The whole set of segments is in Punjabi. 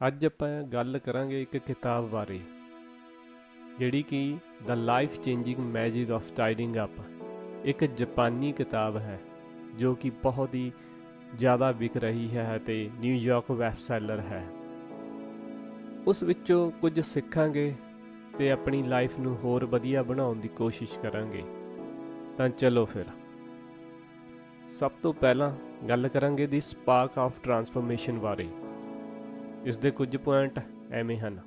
ਅੱਜ ਆਪਾਂ ਗੱਲ ਕਰਾਂਗੇ ਇੱਕ ਕਿਤਾਬ ਬਾਰੇ, ਜਿਹੜੀ ਕਿ the life changing magic of tidying up ਇੱਕ ਜਾਪਾਨੀ ਕਿਤਾਬ ਹੈ, ਜੋ ਕਿ ਬਹੁਤ ਹੀ ਜ਼ਿਆਦਾ ਵਿਕ ਰਹੀ ਹੈ ਅਤੇ ਨਿਊਯਾਰਕ ਬੈਸਟਸੈਲਰ ਹੈ। ਉਸ ਵਿੱਚੋਂ ਕੁਝ ਸਿੱਖਾਂਗੇ ਤੇ ਆਪਣੀ ਲਾਈਫ ਨੂੰ ਹੋਰ ਵਧੀਆ ਬਣਾਉਣ ਦੀ ਕੋਸ਼ਿਸ਼ ਕਰਾਂਗੇ। ਤਾਂ ਚਲੋ ਫਿਰ। ਸਭ ਤੋਂ ਪਹਿਲਾਂ ਗੱਲ ਕਰਾਂਗੇ ਦੀ ਸਪਾਰਕ ਆਫ ਟਰਾਂਸਫਰਮੇਸ਼ਨ ਬਾਰੇ। ਇਸ ਦੇ ਕੁਝ ਪੁਆਇੰਟ ਐਵੇਂ ਹਨ।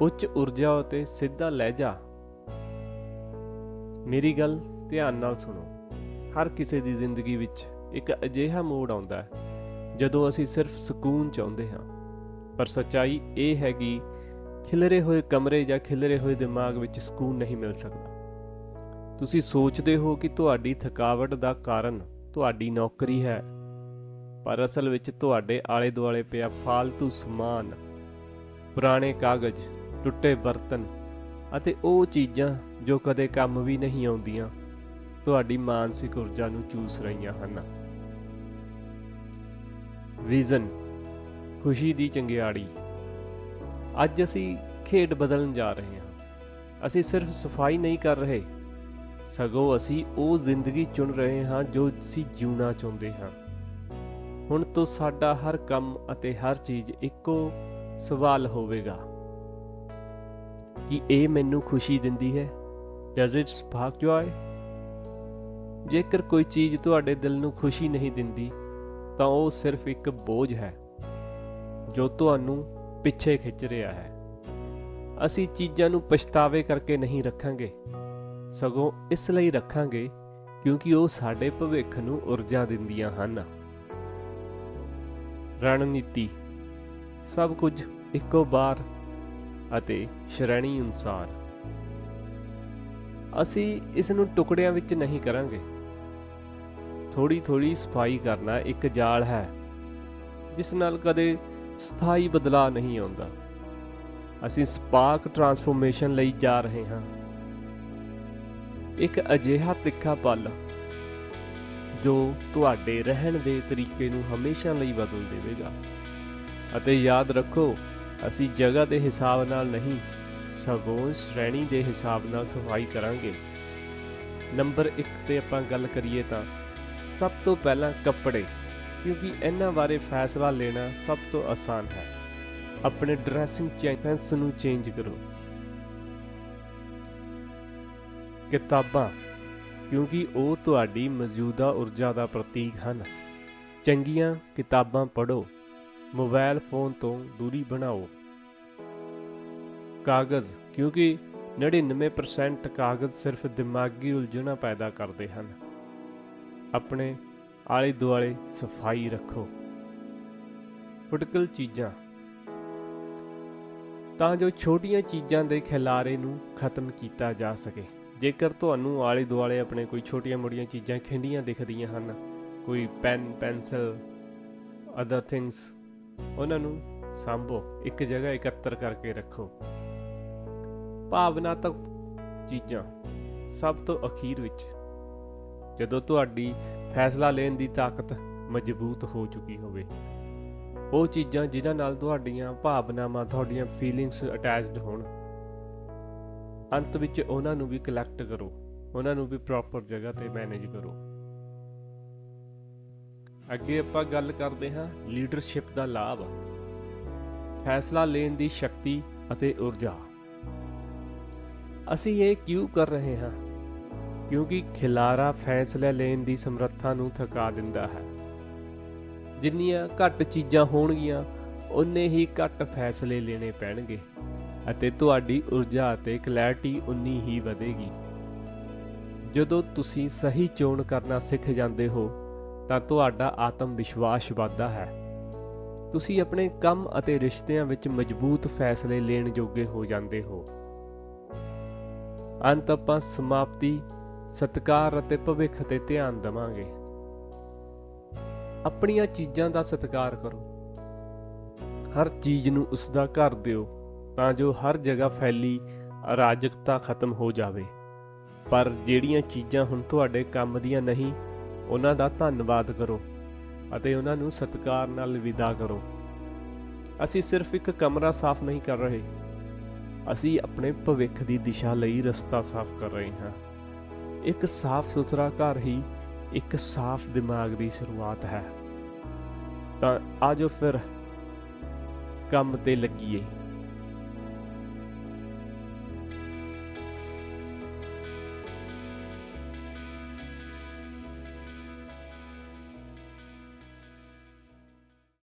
ਉੱਚ ਊਰਜਾ ਅਤੇ ਸਿੱਧਾ ਲਹਿਜਾ। ਮੇਰੀ ਗੱਲ ਧਿਆਨ ਨਾਲ ਸੁਣੋ। ਹਰ ਕਿਸੇ ਦੀ ਜ਼ਿੰਦਗੀ ਵਿੱਚ ਇੱਕ ਅਜਿਹਾ ਮੋੜ ਆਉਂਦਾ ਹੈ, ਜਦੋਂ ਅਸੀਂ ਸਿਰਫ ਸਕੂਨ ਚਾਹੁੰਦੇ ਹਾਂ। ਪਰ ਸੱਚਾਈ ਇਹ ਹੈ ਕਿ ਖਿਲਰੇ ਹੋਏ ਕਮਰੇ ਜਾਂ ਖਿਲਰੇ ਹੋਏ ਦਿਮਾਗ ਵਿੱਚ ਸਕੂਨ ਨਹੀਂ ਮਿਲ ਸਕਦਾ। ਤੁਸੀਂ ਸੋਚਦੇ ਹੋ ਕਿ ਤੁਹਾਡੀ ਥਕਾਵਟ ਦਾ ਕਾਰਨ ਤੁਹਾਡੀ ਨੌਕਰੀ ਹੈ ਪਰ ਅਸਲ ਵਿੱਚ ਤੁਹਾਡੇ ਆਲੇ ਦੁਆਲੇ ਪਿਆ ਫਾਲਤੂ ਸਮਾਨ, ਪੁਰਾਣੇ ਕਾਗਜ਼, ਟੁੱਟੇ ਬਰਤਨ ਅਤੇ ਉਹ ਚੀਜ਼ਾਂ ਜੋ ਕਦੇ ਕੰਮ ਵੀ ਨਹੀਂ ਆਉਂਦੀਆਂ, ਤੁਹਾਡੀ ਮਾਨਸਿਕ ਊਰਜਾ ਨੂੰ ਚੂਸ ਰਹੀਆਂ ਹਨ। ਵਿਜ਼ਨ, ਖੁਸ਼ੀ ਦੀ ਚੰਗਿਆੜੀ। ਅੱਜ ਅਸੀਂ ਖੇਡ ਬਦਲਣ ਜਾ ਰਹੇ ਹਾਂ। ਅਸੀਂ ਸਿਰਫ ਸਫ਼ਾਈ ਨਹੀਂ ਕਰ ਰਹੇ। ਸਗੋਂ ਅਸੀਂ ਉਹ ਜ਼ਿੰਦਗੀ ਚੁਣ ਰਹੇ ਹਾਂ ਜੋ ਅਸੀਂ ਜਿਉਣਾ ਚਾਹੁੰਦੇ ਹਾਂ। ਹੁਣ ਤੋਂ ਸਾਡਾ ਹਰ ਕੰਮ ਅਤੇ ਹਰ ਚੀਜ਼ ਇੱਕੋ ਸਵਾਲ ਹੋਵੇਗਾ। ਕਿ ਇਹ ਮੈਨੂੰ ਖੁਸ਼ੀ ਦਿੰਦੀ ਹੈ? ਡਸ ਇਟ ਸਪਾਰਕ ਜੋਏ ਜੇਕਰ ਕੋਈ ਚੀਜ਼ ਤੁਹਾਡੇ ਦਿਲ ਨੂੰ ਖੁਸ਼ੀ ਨਹੀਂ ਦਿੰਦੀ, ਤਾਂ ਉਹ ਸਿਰਫ ਇੱਕ ਬੋਝ ਹੈ, ਜੋ ਤੁਹਾਨੂੰ ਪਿੱਛੇ ਖਿੱਚ ਰਿਹਾ ਹੈ। ਅਸੀਂ ਚੀਜ਼ਾਂ ਨੂੰ ਪਛਤਾਵੇ ਕਰਕੇ ਨਹੀਂ ਰੱਖਾਂਗੇ। ਸਗੋਂ ਇਸ ਲਈ ਰੱਖਾਂਗੇ ਕਿਉਂਕਿ ਉਹ ਸਾਡੇ ਭਵਿੱਖ ਨੂੰ ਊਰਜਾ ਦਿੰਦੀਆਂ ਹਨ। ਰਣਨੀਤੀ। ਸਭ ਕੁਝ ਇੱਕੋ ਵਾਰ ਅਤੇ ਸ਼੍ਰੇਣੀ ਅਨੁਸਾਰ। ਅਸੀਂ ਇਸ ਨੂੰ ਟੁਕੜਿਆਂ ਵਿੱਚ ਨਹੀਂ ਕਰਾਂਗੇ। ਥੋੜੀ ਥੋੜੀ ਸਫ਼ਾਈ ਕਰਨਾ ਇੱਕ ਜਾਲ ਹੈ, ਜਿਸ ਨਾਲ ਕਦੇ ਸਥਾਈ ਬਦਲਾਅ ਨਹੀਂ ਆਉਂਦਾ। ਅਸੀਂ ਸਪਾਰਕ ਟਰਾਂਸਫਰਮੇਸ਼ਨ ਲਈ ਜਾ ਰਹੇ ਹਾਂ। ਇੱਕ ਅਜਿਹਾ ਤਿੱਖਾ ਪਲ ਜੋ ਤੁਹਾਡੇ ਰਹਿਣ ਦੇ ਤਰੀਕੇ ਨੂੰ ਹਮੇਸ਼ਾ ਲਈ ਬਦਲ ਦੇਵੇਗਾ। ਅਤੇ ਯਾਦ ਰੱਖੋ, ਅਸੀਂ ਜਗ੍ਹਾ ਦੇ ਹਿਸਾਬ ਨਾਲ ਨਹੀਂ, ਸਗੋਂ ਸ਼੍ਰੇਣੀ ਦੇ ਹਿਸਾਬ ਨਾਲ ਸਫ਼ਾਈ ਕਰਾਂਗੇ। ਨੰਬਰ 1 ਤੇ ਆਪਾਂ ਗੱਲ ਕਰੀਏ ਤਾਂ, ਸਭ ਤੋਂ ਪਹਿਲਾਂ ਕੱਪੜੇ, ਕਿਉਂਕਿ ਇਹਨਾਂ ਬਾਰੇ ਫੈਸਲਾ ਲੈਣਾ ਸਭ ਤੋਂ ਆਸਾਨ ਹੈ। ਆਪਣੇ ਡਰੈਸਿੰਗ ਸੈਂਸ ਨੂੰ ਚੇਂਜ ਕਰੋ। ਕਿਤਾਬਾਂ ਕਿਉਂਕਿ ਉਹ ਤੁਹਾਡੀ ਮੌਜੂਦਾ ਊਰਜਾ ਦਾ ਪ੍ਰਤੀਕ ਹਨ। ਚੰਗੀਆਂ ਕਿਤਾਬਾਂ ਪੜ੍ਹੋ, ਮੋਬਾਈਲ ਫੋਨ ਤੋਂ ਦੂਰੀ ਬਣਾਓ। ਕਾਗਜ਼, ਕਿਉਂਕਿ 99% ਕਾਗਜ਼ ਸਿਰਫ ਦਿਮਾਗੀ ਉਲਝਣਾਂ ਪੈਦਾ ਕਰਦੇ ਹਨ। ਆਪਣੇ ਆਲੇ ਦੁਆਲੇ ਸਫ਼ਾਈ ਰੱਖੋ। ਫੁਟਕਲ ਚੀਜ਼ਾਂ। ਤਾਂ ਜੋ ਛੋਟੀਆਂ ਚੀਜ਼ਾਂ ਦੇ ਖਿਲਾਰੇ ਨੂੰ ਖਤਮ ਕੀਤਾ ਜਾ ਸਕੇ। ਜੇਕਰ ਤੁਹਾਨੂੰ ਆਲੇ ਦੁਆਲੇ ਆਪਣੇ ਕੋਈ ਛੋਟੀਆਂ ਮੋਟੀਆਂ ਚੀਜ਼ਾਂ ਖਿੰਡੀਆਂ ਦਿਖਦੀਆਂ ਹਨ, ਕੋਈ ਪੈਨ, ਪੈਨਸਲ ਅਦਰ ਥਿੰਗਸ ਉਹਨਾਂ ਨੂੰ ਸੰਭੋ, ਇੱਕ ਜਗ੍ਹਾ ਇਕੱਤਰ ਕਰਕੇ ਰੱਖੋ। ਭਾਵਨਾਤਮਕ ਚੀਜ਼ਾਂ ਸਭ ਤੋਂ ਅਖੀਰ ਵਿੱਚ, ਜਦੋਂ ਤੁਹਾਡੀ ਫੈਸਲਾ ਲੈਣ ਦੀ ਤਾਕਤ ਮਜ਼ਬੂਤ ਹੋ ਚੁੱਕੀ ਹੋਵੇ। ਉਹ ਚੀਜ਼ਾਂ ਜਿਨ੍ਹਾਂ ਨਾਲ ਤੁਹਾਡੀਆਂ ਭਾਵਨਾਵਾਂ, ਤੁਹਾਡੀਆਂ ਫੀਲਿੰਗਸ ਅਟੈਚਡ ਹੋਣ। ਅੰਤ ਵਿੱਚ ਉਹਨਾਂ ਨੂੰ ਵੀ ਕਲੈਕਟ ਕਰੋ। ਉਹਨਾਂ ਨੂੰ ਵੀ ਪ੍ਰੋਪਰ ਜਗ੍ਹਾ ਤੇ ਮੈਨੇਜ ਕਰੋ। ਅੱਗੇ ਆਪਾਂ ਗੱਲ ਕਰਦੇ ਹਾਂ ਲੀਡਰਸ਼ਿਪ ਦਾ ਲਾਭ। ਫੈਸਲਾ ਲੈਣ ਦੀ ਸ਼ਕਤੀ ਅਤੇ ਊਰਜਾ। ਅਸੀਂ ਇਹ ਕਿਉਂ ਕਰ ਰਹੇ ਹਾਂ? ਕਿਉਂਕਿ ਖਿਲਾਰਾ ਫੈਸਲਾ ਲੈਣ ਦੀ ਸਮਰੱਥਾ ਨੂੰ ਥਕਾ ਦਿੰਦਾ ਹੈ। ਜਿੰਨੀਆਂ ਘੱਟ ਚੀਜ਼ਾਂ ਹੋਣਗੀਆਂ ਉਨੇ ਹੀ ਘੱਟ ਫੈਸਲੇ ਲੈਣੇ ਪੈਣਗੇ। ਅਤੇ ਤੁਹਾਡੀ ਊਰਜਾ ਅਤੇ ਕਲੈਰਿਟੀ ਉਨੀ ਹੀ ਵਧੇਗੀ। ਜਦੋਂ ਤੁਸੀਂ ਸਹੀ ਚੋਣ ਕਰਨਾ ਸਿੱਖ ਜਾਂਦੇ ਹੋ, ਤਾਂ ਤੁਹਾਡਾ ਆਤਮ ਵਿਸ਼ਵਾਸ ਵੱਧਦਾ ਹੈ। ਤੁਸੀਂ ਆਪਣੇ ਕੰਮ ਅਤੇ ਰਿਸ਼ਤਿਆਂ ਵਿੱਚ ਮਜ਼ਬੂਤ ਫੈਸਲੇ ਲੈਣ ਯੋਗੇ ਹੋ ਜਾਂਦੇ ਹੋ। ਅੰਤ ਆਪਾਂ ਸਮਾਪਤੀ, ਸਤਕਾਰ ਅਤੇ ਭਵਿੱਖ ਤੇ ਧਿਆਨ ਦੇਵਾਂਗੇ। ਆਪਣੀਆਂ ਚੀਜ਼ਾਂ ਦਾ ਸਤਿਕਾਰ ਕਰੋ। ਹਰ ਚੀਜ਼ ਨੂੰ ਉਸ ਦਾ ਘਰ ਦਿਓ। ਤਾਂ ਜੋ ਹਰ ਜਗ੍ਹਾ ਫੈਲੀ, ਅਰਾਜਕਤਾ ਖਤਮ ਹੋ ਜਾਵੇ। ਪਰ ਜਿਹੜੀਆਂ ਚੀਜ਼ਾਂ ਹੁਣ ਤੁਹਾਡੇ ਕੰਮ ਦੀਆਂ ਨਹੀਂ, ਉਹਨਾਂ ਦਾ ਧੰਨਵਾਦ ਕਰੋ ਅਤੇ ਉਹਨਾਂ ਨੂੰ ਸਤਿਕਾਰ ਨਾਲ ਵਿਦਾ ਕਰੋ। ਅਸੀਂ ਸਿਰਫ ਇੱਕ ਕਮਰਾ ਸਾਫ਼ ਨਹੀਂ ਕਰ ਰਹੇ। ਅਸੀਂ ਆਪਣੇ ਭਵਿੱਖ ਦੀ ਦਿਸ਼ਾ ਲਈ ਰਸਤਾ ਸਾਫ਼ ਕਰ ਰਹੇ ਹਾਂ। ਇੱਕ ਸਾਫ਼ ਸੁਥਰਾ ਘਰ ਹੀ ਇੱਕ ਸਾਫ਼ ਦਿਮਾਗ ਦੀ ਸ਼ੁਰੂਆਤ ਹੈ। ਤਾਂ ਆਜੋ ਫਿਰ ਕੰਮ ਤੇ ਲੱਗੀਏ।